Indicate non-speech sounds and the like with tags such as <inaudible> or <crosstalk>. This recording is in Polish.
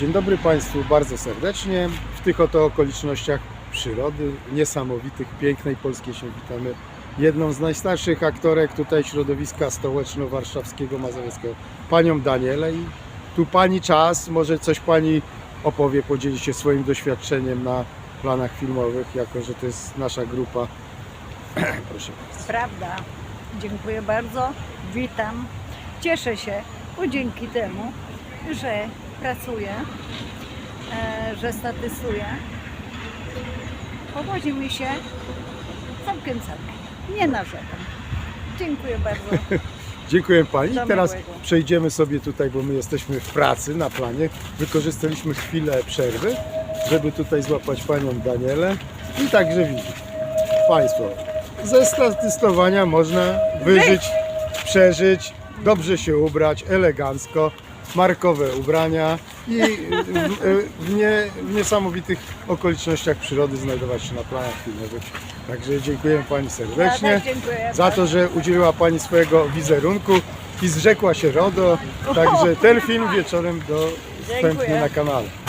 Dzień dobry Państwu bardzo serdecznie. W tych oto okolicznościach przyrody, niesamowitych, pięknej polskiej się witamy. Jedną z najstarszych aktorek tutaj środowiska stołeczno-warszawskiego, mazowieckiego, panią Danielę. I tu Pani czas, może coś Pani opowie, podzieli się swoim doświadczeniem na planach filmowych, jako że to jest nasza grupa. <clears throat> Proszę bardzo. Prawda. Dziękuję bardzo. Witam. Cieszę się, bo dzięki temu, że pracuję, e, że statystuję, powodzi mi się całkiem całkiem. Nie narzekam. Dziękuję bardzo. <laughs> Dziękuję Pani. Do teraz miłego. przejdziemy sobie tutaj, bo my jesteśmy w pracy na planie. Wykorzystaliśmy chwilę przerwy, żeby tutaj złapać Panią Danielę. I także widzicie Państwo, ze statystowania można wyżyć, przeżyć, dobrze się ubrać, elegancko, markowe ubrania i w, nie, w niesamowitych okolicznościach przyrody znajdować się na planach filmowych. Także dziękuję Pani serdecznie za to, że udzieliła Pani swojego wizerunku i zrzekła się RODO. Także ten film wieczorem do wstępny Dziękuję. na kanale.